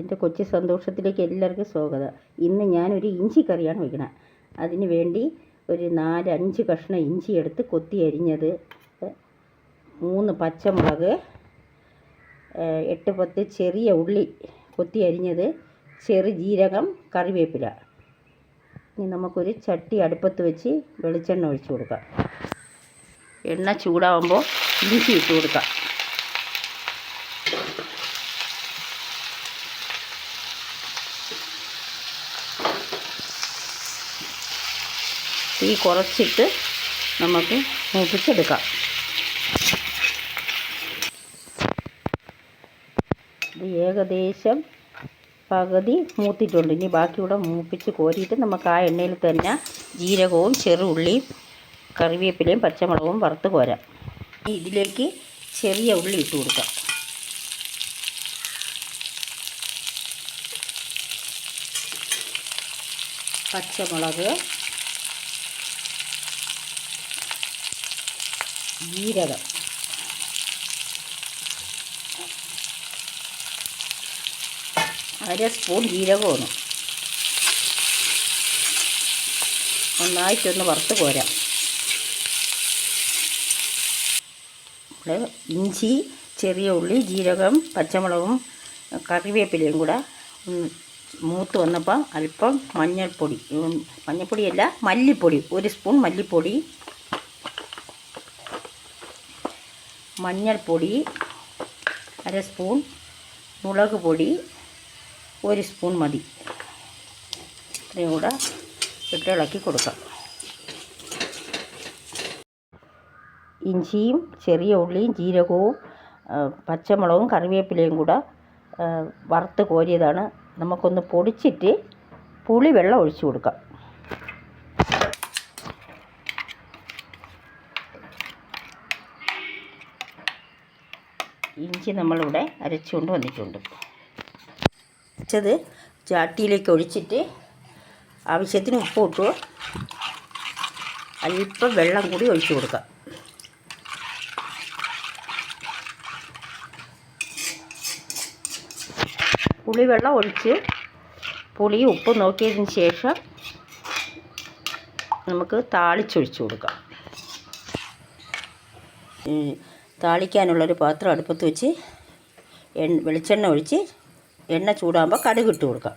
എന്റെ കൊച്ചു സന്തോഷത്തിലേക്ക് എല്ലാവർക്കും സ്വാഗതം. ഇന്ന് ഞാനൊരു ഇഞ്ചി കറിയാണ് വയ്ക്കുന്നത് അതിന് വേണ്ടി ഒരു നാലഞ്ച് കഷ്ണം ഇഞ്ചി എടുത്ത് കൊത്തി അരിഞ്ഞത് മൂന്ന് പച്ചമുളക് എട്ട് പത്ത് ചെറിയ ഉള്ളി കൊത്തി അരിഞ്ഞത് ചെറു ജീരകം കറിവേപ്പില. ഇനി നമുക്കൊരു ചട്ടി അടുപ്പത്ത് വെച്ച് വെളിച്ചെണ്ണ ഒഴിച്ചു കൊടുക്കാം. എണ്ണ ചൂടാവുമ്പോൾ ഇഞ്ചി ഇട്ട് കൊടുക്കാം. തീ കുറച്ചിട്ട് നമുക്ക് മൂപ്പിച്ചെടുക്കാം. ഇത് ഏകദേശം പകുതി മൂത്തിട്ടുണ്ട്. ഇനി ബാക്കിയൂടെ മൂപ്പിച്ച് കോരിയിട്ട് നമുക്ക് ആ എണ്ണയിൽ തന്നെ ജീരകവും ചെറുള്ളിയും കറിവേപ്പിലയും പച്ചമുളകും വറുത്ത് കോരാം. ഇതിലേക്ക് ചെറിയ ഉള്ളി ഇട്ട് കൊടുക്കാം. പച്ചമുളക് ജീരകം. അര സ്പൂൺ ജീരകമാണ്. നന്നായിട്ടൊന്ന് വറുത്ത് കോരാം. നമ്മൾ ഇഞ്ചി ചെറിയ ഉള്ളി ജീരകം പച്ചമുളകും കറിവേപ്പിലയും കൂടെ മൂത്ത് വന്നപ്പോൾ അല്പം മഞ്ഞൾപ്പൊടി. മഞ്ഞൾപ്പൊടിയല്ല മല്ലിപ്പൊടി. ഒരു സ്പൂൺ മല്ലിപ്പൊടി. മഞ്ഞൾപ്പൊടി അര സ്പൂൺ മുളക് പൊടി ഒരു സ്പൂൺ മതി. ഇത്രയും കൂടെ ഇട്ട് ഇളക്കി കൊടുക്കാം. ഇഞ്ചിയും ചെറിയ ഉള്ളിയും ജീരകവും പച്ചമുളകും കറിവേപ്പിലയും കൂടെ വറുത്ത് കോരിയതാണ്. നമുക്കൊന്ന് പൊടിച്ചിട്ട് പുളി വെള്ളം ഒഴിച്ചു കൊടുക്കാം. ഇഞ്ചി നമ്മളിവിടെ അരച്ചുകൊണ്ട് വന്നിട്ടുണ്ട്. അരച്ചത് ചാട്ടിയിലേക്ക് ഒഴിച്ചിട്ട് ആവശ്യത്തിന് ഉപ്പ് ഇട്ടു. അല്പം വെള്ളം കൂടി ഒഴിച്ചു കൊടുക്കാം. പുളിവെള്ളം ഒഴിച്ച് പുളി ഉപ്പ് നോക്കിയതിന് ശേഷം നമുക്ക് താളിച്ചൊഴിച്ചു കൊടുക്കാം. താളിക്കാനുള്ളൊരു പാത്രം അടുപ്പത്ത് വെച്ച് എണ്ണ വെളിച്ചെണ്ണ ഒഴിച്ച് എണ്ണ ചൂടാകുമ്പോൾ കടുക് ഇട്ട് കൊടുക്കാം.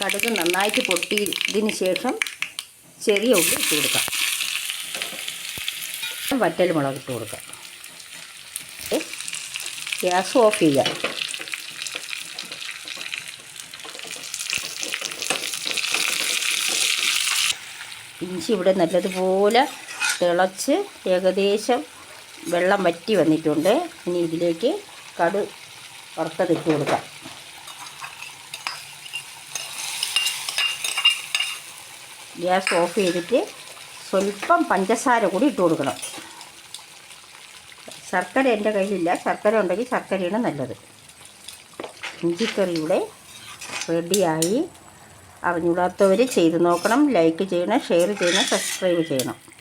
കടുക് നന്നായിട്ട് പൊട്ടിയതിന് ശേഷം ചെറിയ ഉള്ളി ഇട്ട് കൊടുക്കാം. വറ്റൽ മുളക് ഇട്ട് കൊടുക്കാം. ഗ്യാസ് ഓഫ് ചെയ്യാം ഇഞ്ചി ഇവിടെ നല്ലതുപോലെ തിളച്ച് ഏകദേശം വെള്ളം വറ്റി വന്നിട്ടുണ്ട്. ഇനി ഇതിലേക്ക് കടു വറുത്തതിട്ട് കൊടുക്കാം. ഗ്യാസ് ഓഫ് ചെയ്തിട്ട് സ്വല്പം പഞ്ചസാര കൂടി ഇട്ട് കൊടുക്കണം. ശർക്കര എന്റെ കയ്യിലില്ല. ശർക്കര ഉണ്ടെങ്കിൽ ശർക്കരയാണ് നല്ലത്. ഇഞ്ചിക്കറി ഇവിടെ റെഡിയായി. അറിഞ്ഞൂടാത്തവർ ചെയ്ത് നോക്കണം. ലൈക്ക് ചെയ്യണം ഷെയർ ചെയ്യണം സബ്സ്ക്രൈബ് ചെയ്യണം.